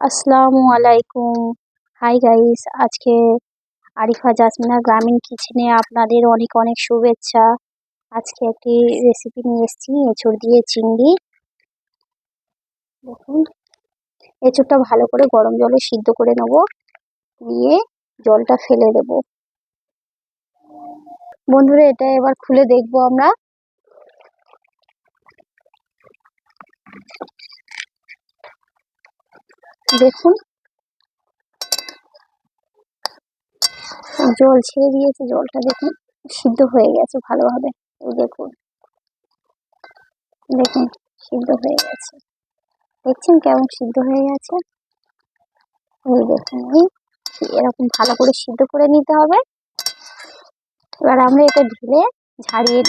আসসালামু আলাইকুম। Hi guys আজকে আরিফা জাসমিনা গ্রামীণ কিচেনে আপনাদের অনেক অনেক শুভেচ্ছা। আজকে একটি রেসিপি নিয়ে এসেছি, এঁচড় দিয়ে চিংড়ি। দেখুন, এঁচড়টা ভালো করে গরম জলে সিদ্ধ করে নেব নিয়ে জলটা ফেলে দেব। বন্ধুরা, এটা এবার খুলে দেখব আমরা। দেখুন। জল ছেড়ে দিয়েছে, জলটা দেখুন, সিদ্ধ হয়ে গেছে ভালোভাবে। দেখুন। দেখুন, সিদ্ধ হয়ে গেছে। দেখছেন কেমন সিদ্ধ হয়ে গেছে? এই দেখুন এরকম ভালো করে সিদ্ধ করে নিতে হবে। এবার আমরা এটা ঢেলে ঝাড়িয়ে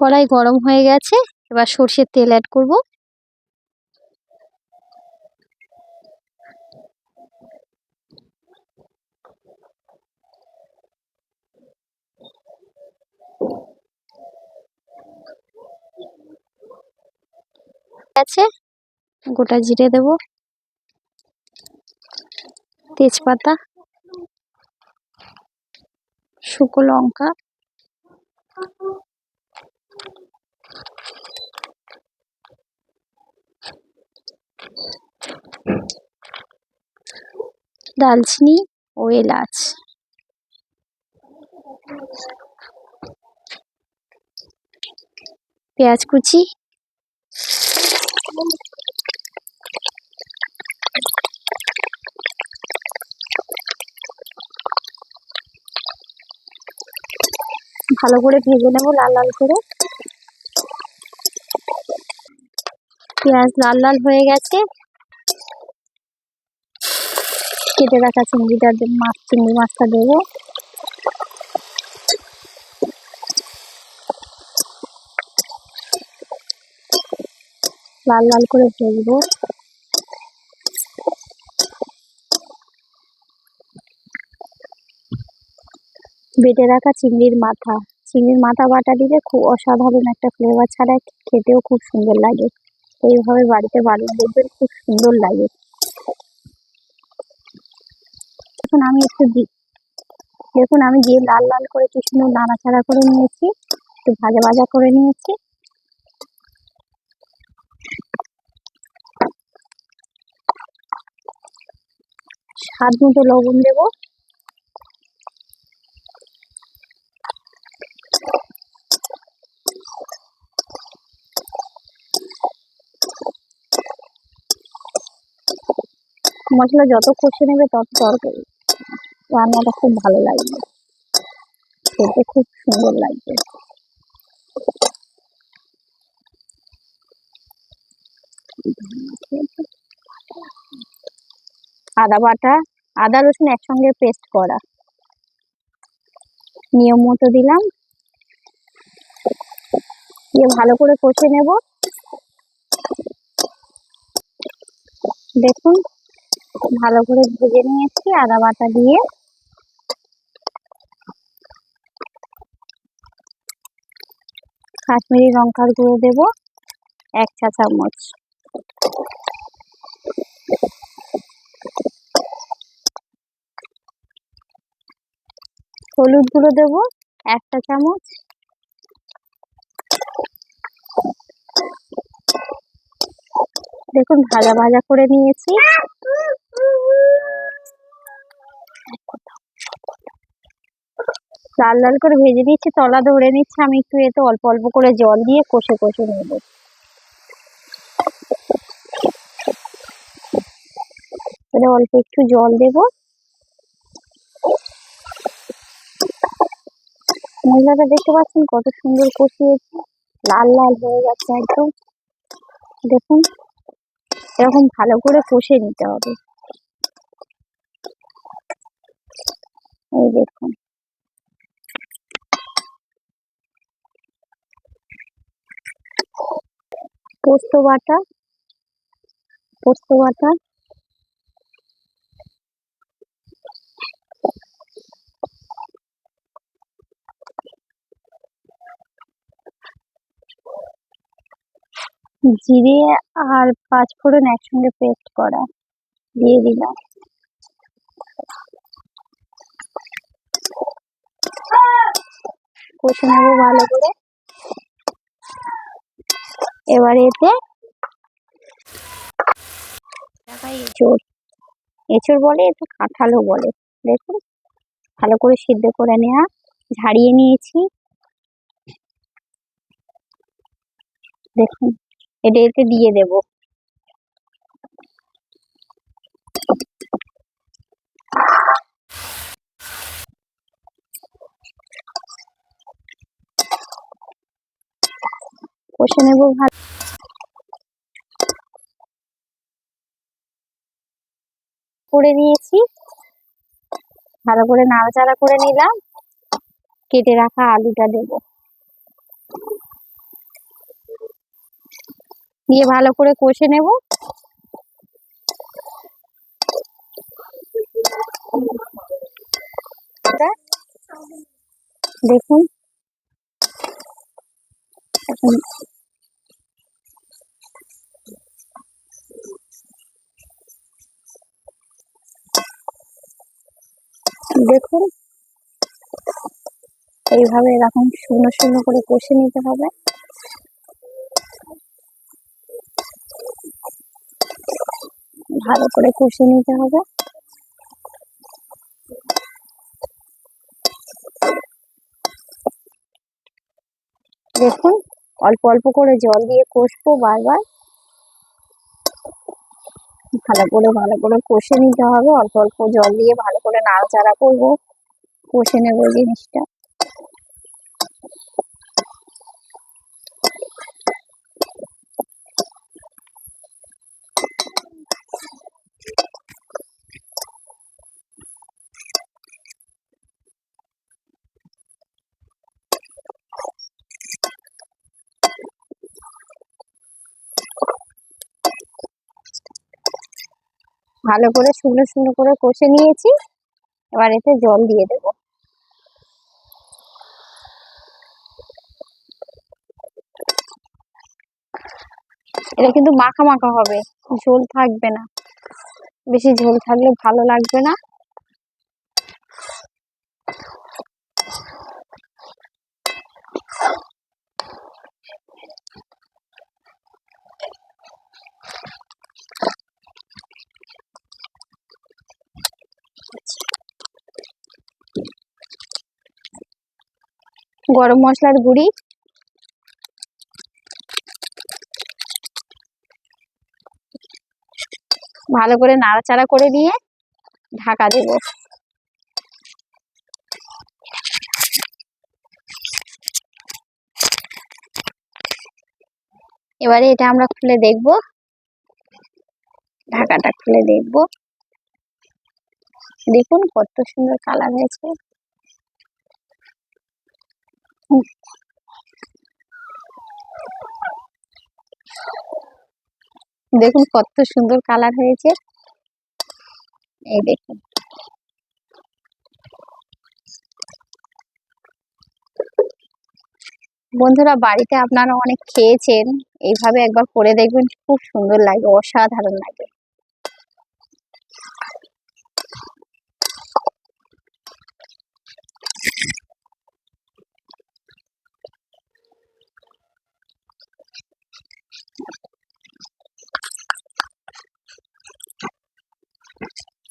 কড়াই গরম হয়ে গেছে, এবার সর্ষের তেল অ্যাড করব। আছে গোটা জিরে দেব। তেজপাতা, শুকনো লঙ্কা দালচিনি ও এলাচ। পেঁয়াজ কুচি। ভালো করে ভেজে নেব লাল লাল করে। পেঁয়াজ লাল লাল হয়ে গেছে। কেটে রাখা চিংড়িটা মাছ, চিংড়ি মাছটা দেবো। লাল লাল করে ভেজবো। বেটে রাখা চিংড়ির মাথা। চিংড়ির মাথা বাটা দিলে খুব অসাধারণ একটা ফ্লেভার ছাড়া খেতেও খুব সুন্দর লাগে। এইভাবে বাড়িতে বানিয়ে দেখবেন খুব সুন্দর লাগে। এখন আমি একটু দি, দেখুন আমি দিয়ে লাল লাল করে কি সুন্দর নাড়াচাড়া করে নিয়েছি, একটু ভাজা ভাজা করে নিয়েছি। স্বাদ মতো লবণ দেবো। মশলা যত কষে নেবে তত তরকারি। রান্নাটা খুব ভালো লাগবে। খেতে খুব সুন্দর লাগবে। আদা বাটা, আদা রসুন একসঙ্গে পেস্ট করা। নিয়ম মতো দিলাম। দিয়ে ভালো করে কষে নেব। দেখুন। ভালো করে ভেজে নিয়েছি আদা বাটা দিয়ে। কাশ্মীরি লঙ্কার গুঁড়ো দেব, এক চা চামচ। হলুদ গুঁড়ো দেব একটা চামচ। দেখুন, ভাজা ভাজা করে নিয়েছি। লাল লাল করে ভেজে নিচ্ছি, তলা ধরে নিচ্ছে। আমি একটু এতে অল্প অল্প করে জল দিয়ে কষে কষে নেব। অল্প একটু জল দেব। মহিলাটা দেখতে পাচ্ছেন কত সুন্দর কষিয়েছে। লাল লাল হয়ে গেছে একদম। দেখুন। এরকম ভালো করে কষে নিতে হবে। এই দেখুন। পোস্ত বাটা পোস্ত বাটা জিরে আর পাঁচ ফোড়ন একসঙ্গে পেস্ট করা। দিয়ে দিলাম। কষে নেব ভালো করে। এবার এতে এঁচড়। এঁচড় বলে একটু কাঁঠালও বলে। দেখুন, ভালো করে সিদ্ধ করে নেওয়া ঝাড়িয়ে নিয়েছি। দেখুন এটা এতে দিয়ে দেব। কষে নেব ভালো। করে নিয়েছি। ভালো করে নাড়াচাড়া করে নিলাম। কেটে রাখা আলুটা দেব। দিয়ে ভালো করে কষে নেব। দেখুন। দেখুন। এইভাবে এরকম শুকনো শুকনো করে কষে নিতে হবে। ভালো করে কষে নিতে হবে। দেখুন, অল্প অল্প করে জল দিয়ে কষবো বারবার। ভালো করে ভালো করে কষে নিতে হবে। অল্প অল্প জল দিয়ে ভালো করে নাড়াচাড়া করব। কষে নেব জিনিসটা। ভালো করে শুকনো শুকনো করে কষে নিয়েছি। এবার এতে জল দিয়ে দেব। এটা কিন্তু মাখা মাখা হবে, ঝোল থাকবে না। বেশি ঝোল থাকলে ভালো লাগবে না। গরম মশলার গুঁড়ি। ভালো করে নাড়াচাড়া করে নিয়ে ঢাকা দেব। এবারে এটা আমরা খুলে দেখব। ঢাকাটা খুলে দেখব। দেখুন কত সুন্দর কালার হয়েছে। দেখুন কত সুন্দর কালার হয়েছে। এই দেখুন। বন্ধুরা, বাড়িতে আপনারা অনেক খেয়েছেন। এইভাবে একবার করে দেখবেন, খুব সুন্দর লাগে, অসাধারণ লাগে।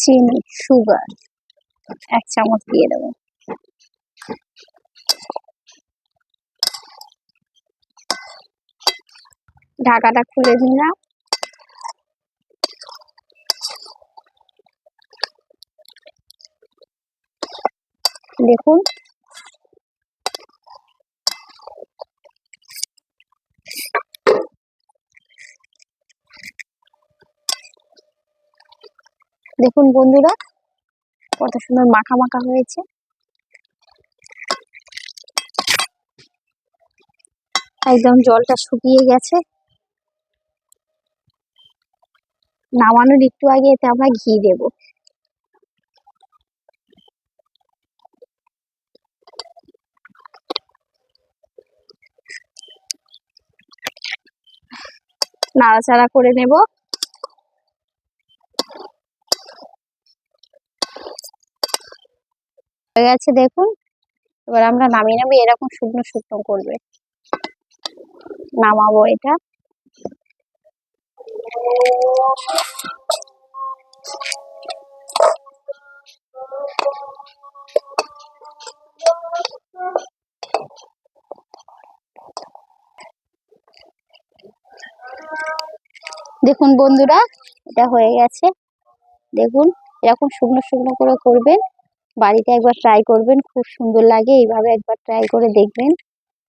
চিনি সুগার এক চামচ দিয়ে দেবো। ঢাকাটা খুলে দিলাম দেখুন। দেখুন বন্ধুরা, কত সুন্দর মাখা মাখা হয়েছে। একদম জলটা শুকিয়ে গেছে। নামানোর একটু আগে এতে আমরা ঘি দেব। নাড়াচাড়া করে নেব। গেছে দেখুন। এবার আমরা নামিয়ে নেব, এরকম শুকনো শুকনো করবে। নামাবো এটা। দেখুন বন্ধুরা, এটা হয়ে গেছে। দেখুন, এরকম শুকনো শুকনো করে করবেন। বাড়িতে একবার ট্রাই করবেন, খুব সুন্দর লাগে, এইভাবে একবার ট্রাই করে দেখবেন।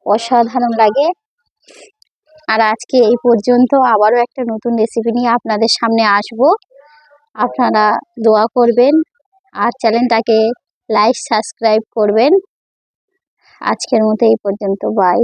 অসাধারণ লাগে। আর আজকে এই পর্যন্ত আবারও একটা নতুন রেসিপি নিয়ে আপনাদের সামনে আসব। আপনারা দোয়া করবেন আর চ্যানেলটাকে লাইক সাবস্ক্রাইব করবেন। আজকের মতো এই পর্যন্ত বাই